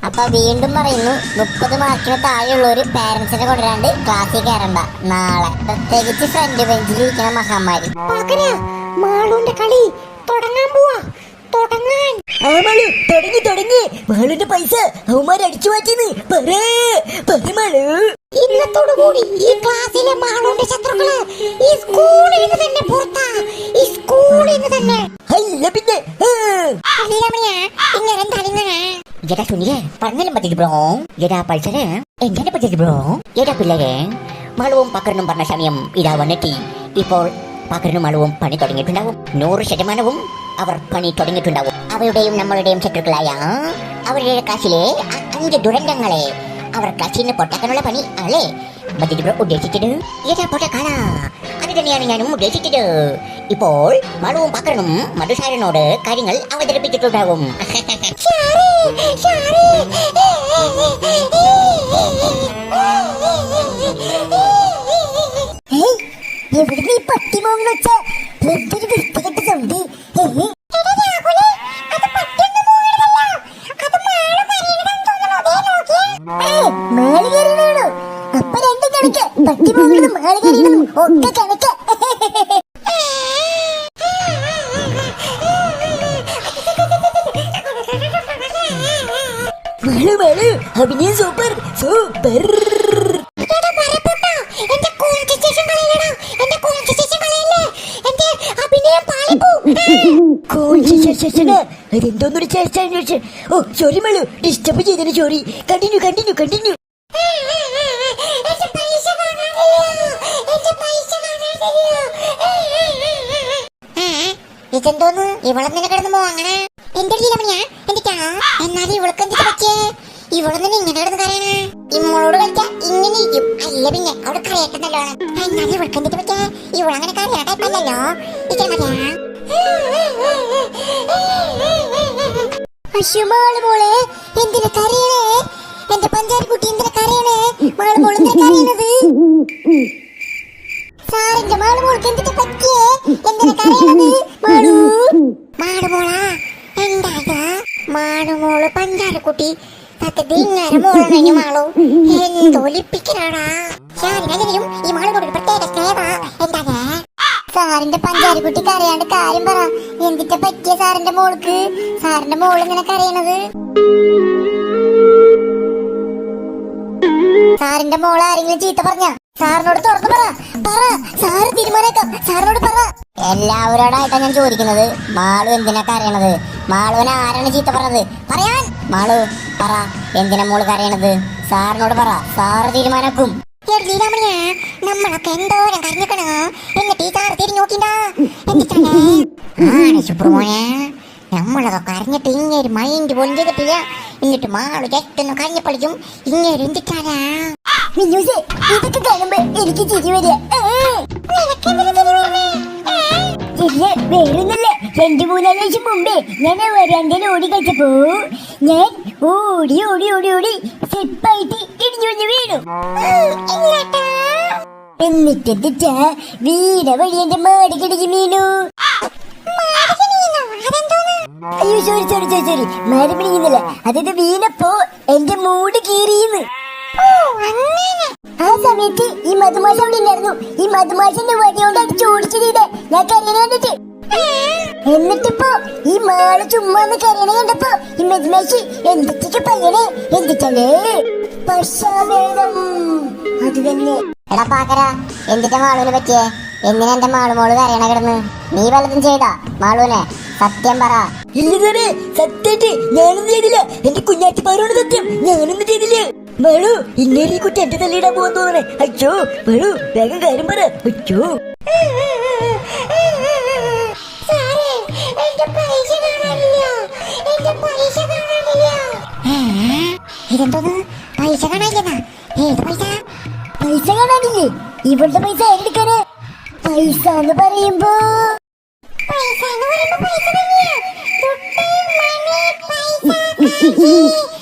അപ്പൊ വീണ്ടും പറയുന്നു മുപ്പത് മാർക്കിന് താഴെയുള്ളവര് പാരന്റ്സിനെ കൊണ്ടുവരാണ്ട് ക്ലാസ്സിൽ കയറണ്ട നാളെ പ്രത്യേകിച്ച് ഫ്രണ്ട് ബെഞ്ചിൽ ഇരിക്കുന്ന മഹാമാരി കളി തുടങ്ങാൻ പോവാ. തുടങ്ങാൻ. ആ മാളു തുടങ്ങി പൈസ അവന്മാർ അടിച്ചു മാറ്റിന്ന് പറ പറ മാളു. ഇന്നത്തോടു കൂടി ഈ ക്ലാസ്സിലെ മാളുന്റെ ശത്രുക്കൾ ഈ സ്കൂളിൽ നിന്ന് തന്നെ പുറത്താ. ഈ സ്കൂളിൽ നിന്ന് തന്നെ. അല്ല പിന്നെ ആ. അല്ലമ്മയാ ഇങ്ങനെ തരുന്നേ എടാ സുനിലെ പറഞ്ഞാലും പറ്റില്ല ബ്രോ. എടാ ബ്രോ. എടാ പിള്ളേരെ മളവും പക്കറിനും പറഞ്ഞ സമയം ഇതാ വന്നെത്തി. ഇപ്പോൾ പക്കറിനും അളവും പണി തുടങ്ങിയിട്ടുണ്ടാവും. നൂറ് ശതമാനവും അവർ പണി തുടങ്ങിയിട്ടുണ്ടാവും. അവരുടെയും നമ്മളുടെയും ശത്രുക്കളായ അവരുടെ കാശിലെ അഞ്ച് ദുരന്തങ്ങളെ അവർ കാശിന് പൊട്ടാക്കാനുള്ള പണി അല്ലേ? മതിരി ബ്രോ ഉദ്ദേശിച്ചത് ഏതാ പൊട്ടക്കാള അത് തന്നെയാണ് ഞാനും ഉദ്ദേശിച്ചത്. ഇപ്പോൾ മളവും പക്കറിനും മധുസാരനോട് കാര്യങ്ങൾ അവതരിപ്പിച്ചിട്ടുണ്ടാവും ഏയ്, എവിടുന്ന് ഈ പട്ടി മോങ്ങണ വെച്ച എന്തൊരു വൃത്തികെട്ട അപ്പൊ രണ്ട് കണക്ക്. പട്ടി ഒക്കെ കണക്ക്. അഭിനയം സൂപ്പർ സൂപ്പർ. അതെന്തോന്നൊരു ചേർച്ച അന്വേഷിച്ച്. Oh sorry Malu. ഡിസ്റ്റർബ് ചെയ്തതിന് സോറി കണ്ടിന്യൂ കണ്ടിന്യൂ കണ്ടിന്യൂ ഇതെന്തോന്ന്? ഇവളെന്നെ കിടന്ന് മോങ്ങണേ? എന്റെ ലീലമണിയാ എന്നിട്ടാ? എന്നാലും ഇവൾക്ക് എന്തിട്ട് പറ്റിയേ? ഇവളൊന്നും ഇങ്ങനെ കിടന്ന് കരയണേ? ഇമ്മളോട് കളിച്ച ഇങ്ങനെ ഇരിക്കും. അല്ല പിന്നെ അവിടെ കരയട്ടെ നല്ലോണം എന്നാലും ഇവൾക്ക് എന്തിട്ട് പറ്റിയേ? ഇവളങ്ങനെ കരയണ ടൈപ്പല്ലല്ലോ ഇങ്ങനെ അശ്വമാൾ മോളെ എന്തിനാ കരയണേ എന്റെ പഞ്ചാരക്കുട്ടി എന്തിനാ കരയണേ മാൾ മോൾ എന്തിനാ കരയണത് സാറിന്റെ മാൾ മോൾക്ക് എന്തിട്ട് പറ്റിയേ എന്തിനാ കരയണത് മാളു മാളു മോളാ എന്താ ഇത് മാളു മോൾ പഞ്ചാരക്കുട്ടി സത്യത്തിൽ ഇങ്ങനെ മോളാണ് മാളു എന്തോലിപ്പിക്കലാടാ ശാരിനെതിരും ഈ മാളിനോട് സാറിന്റെ പഞ്ചാരക്കുട്ടി കരയാണ്ട് കാര്യം പറ. എന്തിന്റെ പറ്റിയ സാറിന്റെ മോൾക്ക്? സാറിന്റെ മോൾ ഇങ്ങനെ കരയണത്? സാറിന്റെ മോൾ ആരെങ്കിലും ചീത്ത പറഞ്ഞ? സാറിനോട് തുറന്നു പറ. പറ. സാറ് തീരുമാനേക്കാം. സാറിനോട് പറ. എല്ലാവരോടായിട്ടാണ് ഞാൻ ചോദിക്കുന്നത്. മാളു എന്തിനാ കരയണത്? മാളുവിനെ ആരാണ് ചീത്ത പറഞ്ഞത്? പറയാൻ. മാളു പറ. എന്തിനാ മോൾ കരയണത്? സാറിനോട് പറ. സാറ് തീരുമാനാക്കും. എന്നിട്ട് തിരിഞ്ഞു നോക്കിണ്ടാ. ആണ് സുബ്രമോനെ നമ്മളൊക്കെ കരഞ്ഞിട്ട് ഇങ്ങേര് മൈൻഡ് പോലും ചെയ്തിട്ടില്ല. എന്നിട്ട് മാളു ജസ്റ്റ് ഒന്ന് പഠിക്കും. ഇങ്ങേര് എന്തിട്ടാരാ മിന്നൂസേ ഇതൊക്കെ കാണുമ്പോ എനിക്ക് ചിരി വരിക. ചിരിയ വേറൊന്നല്ല രണ്ടു മൂന്നാൽ വർഷം മുമ്പേ ഞാൻ വരാന്തയിൽ ഓടി കളിച്ചപ്പോ ഞാൻ ഓടി ഓടി ഓടി ഓടി സ്റ്റെപ്പായിട്ട് ഇടിഞ്ഞു വീണു. എന്നിട്ട് എന്നിട്ടാ വീട വഴി എന്റെ മാടി കിടക്കി വീണു അയ്യോ സോറി സോറി സോറി സോറി മാടി പിടിക്കുന്നില്ല അതായത് വീണപ്പോ എന്റെ മൂട് കീറിയെന്ന്. ആ സമയത്ത് ഈ മധുമാഷ അവിടെ ഉണ്ടായിരുന്നു ഈ മധുമാഷന്റെ വടിയോണ്ട് അടിച്ച് ഓടിച്ചു ചെയ്തേ. ഞാൻ കരയണ കണ്ടിട്ട്. എന്നിട്ടിപ്പോ ഈ മാൾ ചുമ്മാ ഒന്ന് കരയണ കണ്ടപ്പോ ഈ മധുമാഷി എന്തൊക്കെ പയ്യണേ എന്തിട്ടല്ലേ പശ്ചാവേദം അത് തന്നെ. എടാ പാക്കര എന്തിന്റെ മാളുവിനെ പറ്റിയേ? എന്തിനാ എന്റെ മാളുമോൾ കരയണ കിടന്ന്? നീ വല്ലതും ചെയ്താ മാളുവിനെ സത്യം പറ. ഇല്ലതേ സത്യായിട്ട് ഞാനൊന്നും ചെയ്തില്ല. എന്റെ കുഞ്ഞാറ്റി പാരോട് സത്യം. ഞാനൊന്നും ചെയ്തില്ല. മേളു ഇന്നേരി കുട്ടി എന്റെ തല്ലിടാൻ പോകാൻ തോന്നണേ. അച്ഛോ മേളു വേഗം കാര്യം പറ. അച്ഛോ സാറേ എന്റെ പൈസ കാണാനില്ല. എന്റെ പൈസ കാണാനില്ല. ഇതെന്തോന്ന്? പൈസ കാണാനില്ലെന്നാ? ഏത് പൈസ? പൈസ കാണാനില്ലേ? ഇവളുടെ പൈസ എടുക്കാന്? പൈസ എന്ന് പറയുമ്പോ പൈസ എന്ന് പറയുമ്പോ പൈസ തന്നെയാ.